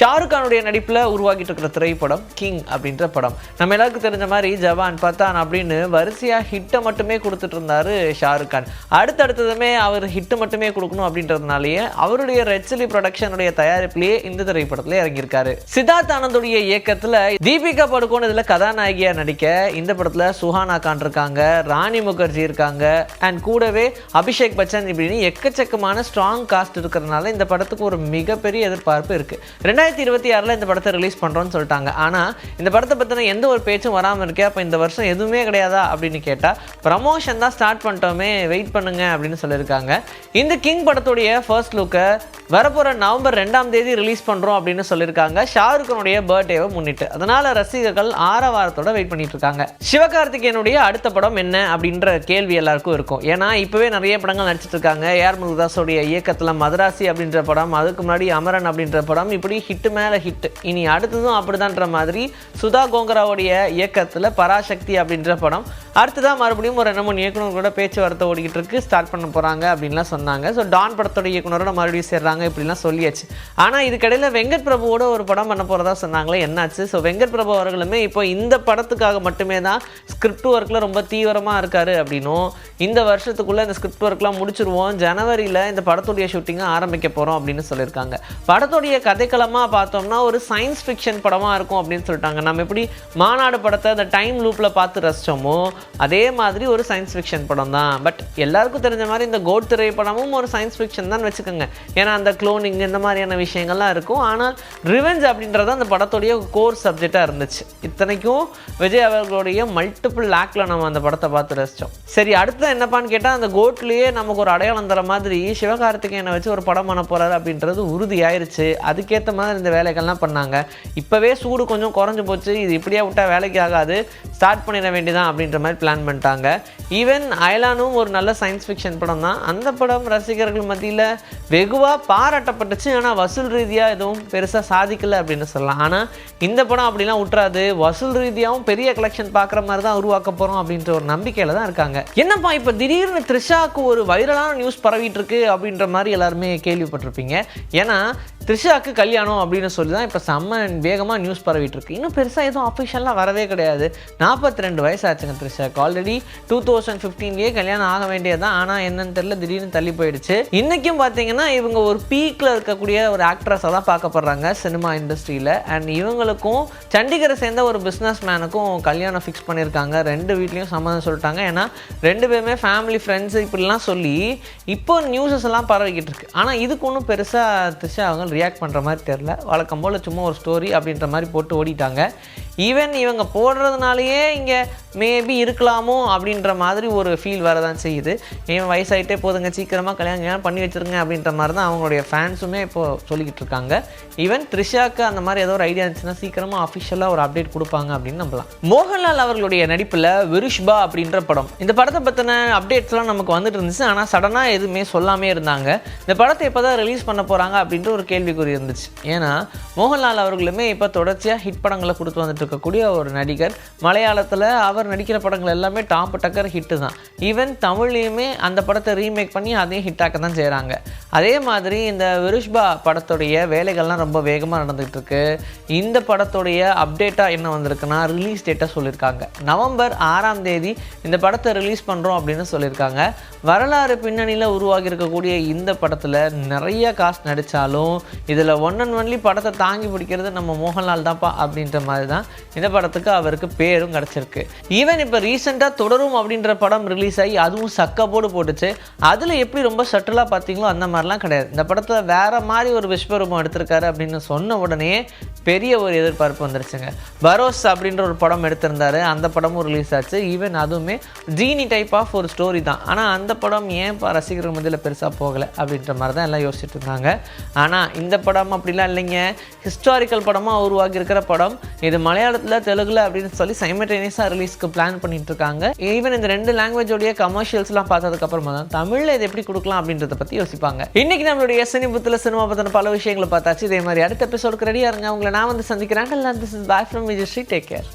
ஷாருக் கானுடைய நடிப்பில் உருவாகிட்டு இருக்கிற திரைப்படம் கிங் அப்படின்ற படம். நம்ம எல்லாருக்கும் தெரிஞ்ச மாதிரி ஜவான் பத்தான் அப்படின்னு வரிசையாக ஹிட்டை மட்டுமே கொடுத்துட்டு இருந்தாரு ஷாருக் கான். அடுத்தடுத்ததுமே அவர் ஹிட்டு மட்டுமே கொடுக்கணும் அப்படின்றதுனாலேயே அவருடைய ரெட் சிலி ப்ரொடக்ஷனுடைய தயாரிப்பிலேயே இந்த திரைப்படத்தில் இறங்கியிருக்காரு. சித்தார்த் ஆனந்துடைய இயக்கத்தில் தீபிகா படுகோன் இதில் கதாநாயகியா நடிக்க இந்த படத்தில் சுஹானா கான் இருக்காங்க ராணி முகர்ஜி இருக்காங்க அண்ட் கூடவே அபிஷேக் பச்சன் இப்படின்னு எக்கச்சக்கமான ஸ்ட்ராங் காஸ்ட் இருக்கிறதுனால இந்த படத்துக்கு ஒரு மிகப்பெரிய எதிர்பார்ப்பு இருக்கு. ரெண்டாயிரத்தி ரெண்டாயிரத்தி இருபத்தி ஆறில் இந்த படத்தை ரிலீஸ் பண்ணுறோன்னு சொல்லிட்டாங்க. ஆனால் இந்த படத்தை பற்றின எந்த ஒரு பேச்சும் வராமல் இருக்கே அப்போ இந்த வருஷம் எதுவுமே கிடையாதா அப்படின்னு கேட்டால் ப்ரமோஷன் தான் ஸ்டார்ட் பண்ணிட்டோமே வெயிட் பண்ணுங்க அப்படின்னு சொல்லியிருக்காங்க. இந்த கிங் படத்துடைய ஃபர்ஸ்ட் லுக்கை வரப்போகிற நவம்பர் ரெண்டாம் தேதி ரிலீஸ் பண்ணுறோம் அப்படின்னு சொல்லியிருக்காங்க. ஷாருக்கனுடைய பர்த்டேவை முன்னிட்டு. அதனால் ரசிகர்கள் ஆரவாரத்தோட வெயிட் பண்ணிட்டு இருக்காங்க. சிவகார்த்திகேயனுடைய அடுத்த படம் என்ன அப்படின்ற கேள்வி எல்லாருக்கும் இருக்கும். ஏன்னா இப்போவே நிறைய படங்கள் நடிச்சிட்டு இருக்காங்க. ஏஆர் முருகதாஸோடைய இயக்கத்தில் மதராசி அப்படின்ற படம் அதுக்கு முன்னாடி அமரன் அப்படின்ற படம் இப்படி ஹிட் ஹிட்டு மேலே ஹிட் இனி அடுத்ததும் அப்படிதான்ற மாதிரி சுதா கோங்கராவுடைய இயக்கத்தில் பராசக்தி அப்படின்ற படம். அடுத்ததான் மறுபடியும் ஒரு ரெண்டு மூணு இயக்குனர் கூட பேச்சுவார்த்தை ஓடிக்கிட்டு இருக்கு. ஸ்டார்ட் பண்ண போகிறாங்க அப்படின்லாம் சொன்னாங்க. ஸோ டான் படத்தோட இயக்குனரோட மறுபடியும் சேர்றாங்க இப்படிலாம் சொல்லியாச்சு. ஆனால் இதுக்கடையில் வெங்கட் பிரபுவோட ஒரு படம் பண்ண போகிறதா சொன்னாங்களே என்னாச்சு? ஸோ வெங்கட் பிரபு அவர்களுமே இப்போ இந்த படத்துக்காக மட்டுமே தான் ஸ்கிரிப்ட் ஒர்க்கில் ரொம்ப தீவிரமாக இருக்காரு அப்படின்னும் இந்த வருஷத்துக்குள்ளே இந்த ஸ்கிரிப்ட் ஒர்க்லாம் முடிச்சிருவோம் ஜனவரியில் இந்த படத்துடைய ஷூட்டிங்கை ஆரம்பிக்க போகிறோம் அப்படின்னு சொல்லியிருக்காங்க. படத்துடைய கதைக்களமாக பார்த்தோம்னா ஒரு சயின்ஸ் ஃபிக்ஷன் படமாக இருக்கும் அப்படின்னு சொல்லிட்டாங்க. நம்ம எப்படி மாநாடு படத்தை அந்த டைம் லூப்பில் பார்த்து ரசிச்சோமோ அதே மாதிரி ஒரு சயின்ஸ் ஃபிக்ஷன் படம் தான். பட் எல்லாருக்கும் தெரிஞ்ச மாதிரி இந்த கோட் திரைப்படமும் ஒரு சயின்ஸ் ஃபிக்ஷன் தான் வச்சுக்கோங்க. ஏன்னா அந்த க்ளோனிங் இந்த மாதிரியான விஷயங்கள்லாம் இருக்கும். ஆனால் ரிவெஞ்ச் அப்படின்றது அந்த படத்துடைய கோர் சப்ஜெக்டாக இருந்துச்சு. இத்தனைக்கும் விஜய் அவர்களுடைய மல்டிபிள் லேக்கில் நம்ம அந்த படத்தை பார்த்து ரசித்தோம் சரி அடுத்து என்னப்பான்னு கேட்டால் அந்த கோட்லேயே நமக்கு ஒரு அடையாளம் தர மாதிரி சிவகார்த்திகேயனை வச்சு ஒரு படம் பண்ண போகிறாரு அப்படின்றது உறுதியாயிருச்சு. அதுக்கேற்ற மாதிரி இந்த வேலைகள்லாம் பண்ணாங்க. இப்போவே சூடு கொஞ்சம் குறைஞ்சு போச்சு. இது இப்படியே விட்டால் வேலைக்கு ஆகாது. ஸ்டார்ட் பண்ணிட வேண்டியதான் அப்படின்ற மாதிரி பிளான் பண்ணிட்டாங்க. ஈவன் அயலானும் ஒரு நல்ல சயின்ஸ் ஃபிக்ஷன் படம் தான். அந்த படம் ரசிகர்கள் மத்தியில் வெகுவாக பாராட்டப்பட்டுச்சு. ஆனால் வசூல் ரீதியாக எதுவும் பெருசாக சாதிக்கல அப்படின்னு சொல்லலாம். ஆனால் இந்த படம் அப்படிலாம் விட்டுறாது வசூல் ரீதியாகவும் பெரிய கலெக்ஷன் பார்க்குற மாதிரி தான் உருவாக்க போகிறோம் அப்படின்ற ஒரு நம்பிக்கையில் தான் இருக்காங்க. என்னப்பா இப்போ திடீர்னு த்ரிஷாக்கு ஒரு வைரலான நியூஸ் பரவிட்டு இருக்கு அப்படின்ற மாதிரி எல்லாருமே கேள்விப்பட்டிருப்பீங்க. ஏன்னா த்ரிஷாக்கு கல்யாணம் அப்படின்னு சொல்லி தான் இப்போ செம்ம வேகமாக நியூஸ் பரவிட்டு இருக்கு இன்னும் பெருசாக எதுவும் அஃபிஷியலாக வரவே கிடையாது. நாற்பத்தி ரெண்டு வயசு ஆச்சுங்க த்ரிஷாக்கு ஆல்ரெடி டூ தௌசண்ட் ஃபிஃப்டீன்லேயே கல்யாணம் ஆக வேண்டியது தான் ஆனால் என்னன்னு தெரியல திடீர்னு தள்ளி போயிடுச்சு. இன்றைக்கும் பார்த்தீங்கன்னா இவங்க ஒரு பீக்கில் இருக்கக்கூடிய ஒரு ஆக்ட்ரஸாக தான் பார்க்கப்படுறாங்க சினிமா இண்டஸ்ட்ரியில் அண்ட் இவங்களுக்கும் சண்டிகரை சேர்ந்த ஒரு பிஸ்னஸ் மேனுக்கும் கல்யாணம் ஃபிக்ஸ் பண்ணியிருக்காங்க. ரெண்டு வீட்லேயும் சம்மந்தம் சொல்லிட்டாங்க. ஏன்னா ரெண்டு பேருமே ஃபேமிலி ஃப்ரெண்ட்ஸ் இப்படிலாம் சொல்லி இப்போ நியூஸஸ் எல்லாம் பரவிக்கிட்டு இருக்கு. ஆனால் இதுக்கு ஒன்றும் பெருசாக திஷா அவங்க ரியாக்ட் பண்ணுற மாதிரி தெரில வழக்கம் போல் சும்மா ஒரு ஸ்டோரி அப்படின்ற மாதிரி போட்டு ஓடிட்டாங்க. ஈவன் இவங்க போடுறதுனாலயே இங்கே மேபி இருக்கலாமோ அப்படின்ற மாதிரி ஒரு ஃபீல் வரதான் செய்யுது. இவன் வயசாயிட்டே போதுங்க சீக்கிரமாக கல்யாணம் கல்யாணம் பண்ணி வச்சிருங்க அப்படின்ற மாதிரி தான் அவங்களுடைய ஃபேன்ஸுமே இப்போது சொல்லிக்கிட்டு இருக்காங்க. ஈவன் த்ரிஷாக்கு அந்த மாதிரி ஏதோ ஒரு ஐடியா இருந்துச்சுன்னா சீக்கிரமாக அஃபிஷியலாக ஒரு அப்டேட் கொடுப்பாங்க அப்படின்னு நம்பலாம். மோகன்லால் அவர்களுடைய நடிப்பில் விருஷ்பா அப்படின்ற படம். இந்த படத்தை பற்றின அப்டேட்ஸ்லாம் நமக்கு வந்துட்டு இருந்துச்சு. ஆனால் சடனாக எதுவுமே சொல்லாமே இருந்தாங்க. இந்த படத்தை எப்போ தான் ரிலீஸ் பண்ண போகிறாங்க அப்படின்ற ஒரு கேள்விக்குறி இருந்துச்சு. ஏன்னா மோகன்லால் அவர்களுமே இப்போ தொடர்ச்சியாக ஹிட் படங்களை கொடுத்து வந்துட்டு இருக்கக்கூடிய ஒரு நடிகர். மலையாளத்தில் அவர் நடிக்கிற படங்கள் எல்லாமே டாப் டக்கர் ஹிட்டு தான். ஈவன் தமிழ்லேயுமே அந்த படத்தை ரீமேக் பண்ணி அதையும் ஹிட்டாக்க தான் செய்கிறாங்க அதே மாதிரி இந்த விருஷ்பா படத்துடைய வேலைகள்லாம் ரொம்ப வேகமாக நடந்துகிட்டு இருக்கு இந்த படத்துடைய அப்டேட்டாக என்ன வந்திருக்குன்னா ரிலீஸ் டேட்டாக சொல்லியிருக்காங்க நவம்பர் ஆறாம் தேதி இந்த படத்தை ரிலீஸ் பண்ணுறோம் அப்படின்னு சொல்லியிருக்காங்க வரலாறு பின்னணியில் உருவாகி இருக்கக்கூடிய இந்த படத்தில் நிறைய காசு நடித்தாலும் இதில் ஒன் அண்ட் ஒன்லி படத்தை தாங்கி பிடிக்கிறது நம்ம மோகன்லால் தான்ப்பா அப்படின்ற மாதிரி தான் இந்த படத்துக்கு அவருக்கு பேரும் கிடச்சிருக்கு. ஈவன் இப்போ ரீசெண்டாக தொடரும் அப்படின்ற படம் ரிலீஸ் ஆகி அதுவும் சக்கப்போடு போட்டுச்சு. அதில் எப்படி ரொம்ப சட்டிலாக பார்த்தீங்களோ அந்த மாதிரிலாம் கிடையாது. இந்த படத்தில் வேறு மாதிரி ஒரு விஸ்வரூபம் எடுத்திருக்காரு அப்படின்னு சொன்ன உடனே பெரிய ஒரு எதிர்பார்ப்பு வந்துருச்சுங்க. பரோஸ் அப்படின்ற ஒரு படம் எடுத்திருந்தாரு. அந்த படமும் ரிலீஸ் ஆச்சு. ஈவன் அதுவுமே ஜீனி டைப் ஆஃப் ஒரு ஸ்டோரி தான். ஆனால் அந்த படம் ஏன் இப்போ ரசிகர்கள் மத்தியில் பெருசாக போகலை அப்படின்ற மாதிரி தான் எல்லாம் யோசிச்சுட்டு இருந்தாங்க. ஆனால் இந்த படம் அப்படிலாம் இல்லைங்க. ஹிஸ்டாரிக்கல் படமாக உருவாகி இருக்கிற படம். இது மலையாள மலையாளத்தில் தெலுங்குல அப்படின்னு சொல்லி சைமட்டேனியஸாக ரிலீஸ்க்கு பிளான் பண்ணிட்டு இருக்காங்க ஈவன் இந்த ரெண்டு லாங்குவேஜோடைய கமர்ஷியல்ஸ்லாம் பார்த்ததுக்கப்புறமா தான் தமிழில் இது எப்படி கொடுக்கலாம் அப்படின்றத பற்றி யோசிப்பாங்க. இன்னைக்கு நம்மளுடைய சினி புத்தில் சினிமா பற்றின பல விஷயங்களை பார்த்தாச்சு. இதே மாதிரி அடுத்த எபிசோடுக்கு ரெடியாக இருங்க. உங்களை நான் வந்து சந்திக்கிறேன். Bye from Vijay Sri take care